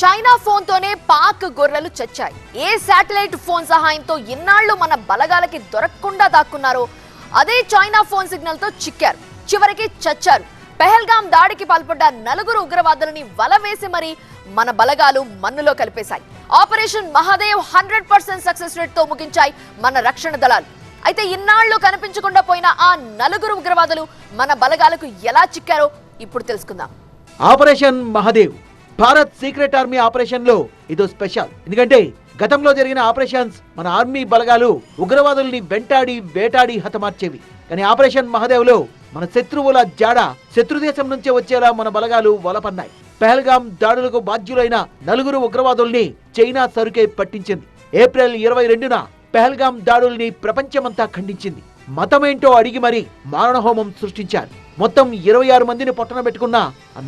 China phone తోనే పాక్ గొర్రెలు చచ్చాయి. ఏ satellite phone సహాయంతో ఇన్నాళ్ళు మన బలగాలకి దొరకకుండా దాక్కున్నారో అదే చైనా ఫోన్ సిగ్నల్తో చిక్కారు. చివరికి చచ్చారు. పెహల్గాం దాడికి పాల్పడ్డ నలుగురు ఉగ్రవాదులని వల వేసి మరి మన బలగాలు మన్నులో కలిపేశాయి. Operation Mahadev hundred percent success రేట్తో ముగించాయి మన రక్షణ దళాలు. అయితే ఇన్నాళ్ళు కనిపించకుండా పోయిన ఆ నలుగురు ఉగ్రవాదులు మన బలగాలకు ఎలా చిక్కారో ఇప్పుడు తెలుసుకుందాం. Operation Mahadev Bharat secret army ఆపరేషన్లో ఇదో స్పెషల్. ఎందుకంటే గతంలో జరిగిన ఆపరేషన్స్ మన ఆర్మీ బలగాలు ఉగ్రవాదుల్ని వెంటాడి వేటాడి హతమార్చేవి. కానీ ఆపరేషన్ మహదేవ్లో మన శత్రువుల జాడ శత్రు దేశం నుంచే వచ్చేలా మన బలగాలు వలపన్నాయి. పెహల్గాం దాడులకు బాధ్యులైన నలుగురు ఉగ్రవాదుల్ని చైనా సరుకే పట్టించింది. ఏప్రిల్ ఇరవై రెండున పెహల్గాం దాడుల్ని ప్రపంచమంతా ఖండించింది. మతమేంటో అడిగి మరీ మారణహోమం సృష్టించారు. మొత్తం ఇరవై ఆరు మందిని పొట్టన పెట్టుకున్న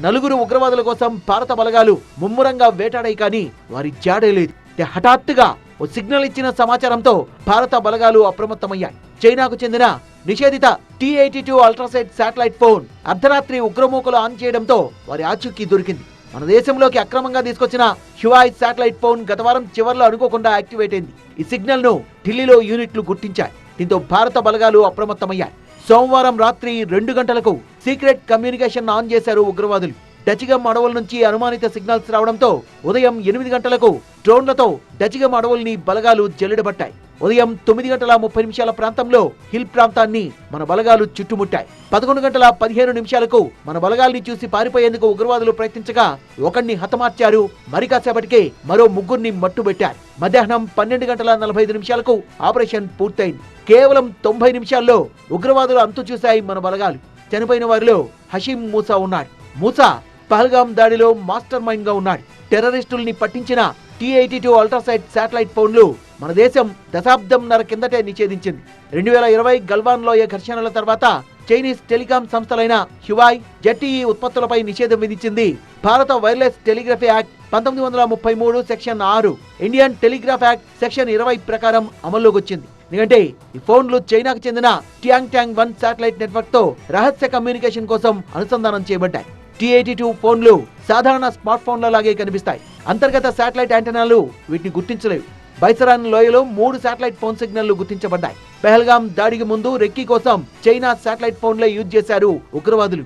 నలుగురు ఉగ్రవాదుల కోసం భారత బలగాలు ముమ్మురంగా వేటాడాయి కానీ వారి జాడే లేదు. హఠాత్తుగా ఓ సిగ్నల్ ఇచ్చిన సమాచారంతో భారత బలగాలు అప్రమత్తమయ్యాయి. చైనాకు చెందిన నిషేధిత T eighty two ultrasite satellite phone అర్ధరాత్రి ఉగ్రమూకలు ఆన్ చేయడంతో వారి ఆచూకీ దొరికింది. మన దేశంలోకి అక్రమంగా తీసుకొచ్చిన హ్యువాయ్ శాటిలైట్ ఫోన్ గత వారం చివర్లో అనుకోకుండా యాక్టివేట్ అయింది. ఈ సిగ్నల్ను ఢిల్లీలో యూనిట్లు గుర్తించాయి. దీంతో భారత బలగాలు అప్రమత్తమయ్యాయి. సోమవారం రాత్రి రెండు గంటలకు సీక్రెట్ కమ్యూనికేషన్ ఆన్ చేశారు ఉగ్రవాదులు. డచిగం అడవుల నుంచి అనుమానిత సిగ్నల్స్ రావడంతో ఉదయం ఎనిమిది గంటలకు డ్రోన్లతో డచిగం అడవుల్ని బలగాలు జల్లెడబట్టాయి ఉదయం తొమ్మిది గంటల ముప్పై నిమిషాల ప్రాంతంలో హిల్ ప్రాంతాన్ని మన బలగాలు చుట్టుముట్టాయి. పదకొండు గంటల పదిహేను నిమిషాలకు మన బలగాల్ని చూసి పారిపోయేందుకు ఉగ్రవాదులు ప్రయత్నించగా ఒకరిని హతమార్చారు. మరి కాసేపటికే మరో ముగ్గురిని మట్టుబెట్టారు. మధ్యాహ్నం పన్నెండు గంటల నలభై ఐదు నిమిషాలకు ఆపరేషన్ పూర్తయింది. కేవలం తొంభై నిమిషాల్లో ఉగ్రవాదులు అంతు చూశాయి మన బలగాలు. చనిపోయిన వారిలో హషీం మూసా ఉన్నాడు. మూసా పహల్గాం దాడిలో మాస్టర్ మైండ్గా ఉన్నాడు. టెర్రరిస్టుల్ని పట్టించిన T eighty two ultrasite satellite ఫోన్లు మన దేశం దశాబ్దంన్నర కిందటే నిషేధించింది. రెండు వేల ఇరవై గల్వాన్లో ఏ ఘర్షణల తర్వాత చైనీస్ టెలికాం సంస్థలైన హ్యువాయ్ జెట్ఈ ఉత్పత్తులపై నిషేధం విధించింది. భారత వైర్లెస్ టెలిగ్రఫీ యాక్ట్ పంతొమ్మిది వందల ముప్పై మూడు సెక్షన్ ఆరు ఇండియన్ టెలిగ్రాఫ్ యాక్ట్ సెక్షన్ ఇరవై ప్రకారం అమల్లోకి వచ్చింది ఎందుకంటే ఈ ఫోన్లు చైనాకు చెందిన ట్యాంగ్ ట్యాంగ్ వన్ శాటిలైట్ నెట్వర్క్తో రహస్య కమ్యూనికేషన్ కోసం అనుసంధానం చేయబడ్డాయి. టీ ఎయిటీ టూ ఫోన్లు సాధారణ స్మార్ట్ ఫోన్ల లాగే కనిపిస్తాయి. అంతర్గత శాటిలైట్ యాంటెనాలు వీటిని గుర్తించలేవు. బైసరాన్ లోయలో మూడు శాటిలైట్ ఫోన్ సిగ్నల్లు గుర్తించబడ్డాయి. పెహల్గాం దాడికి ముందు రెక్కీ కోసం చైనా శాటిలైట్ ఫోన్లే యూజ్ చేశారు ఉగ్రవాదులు.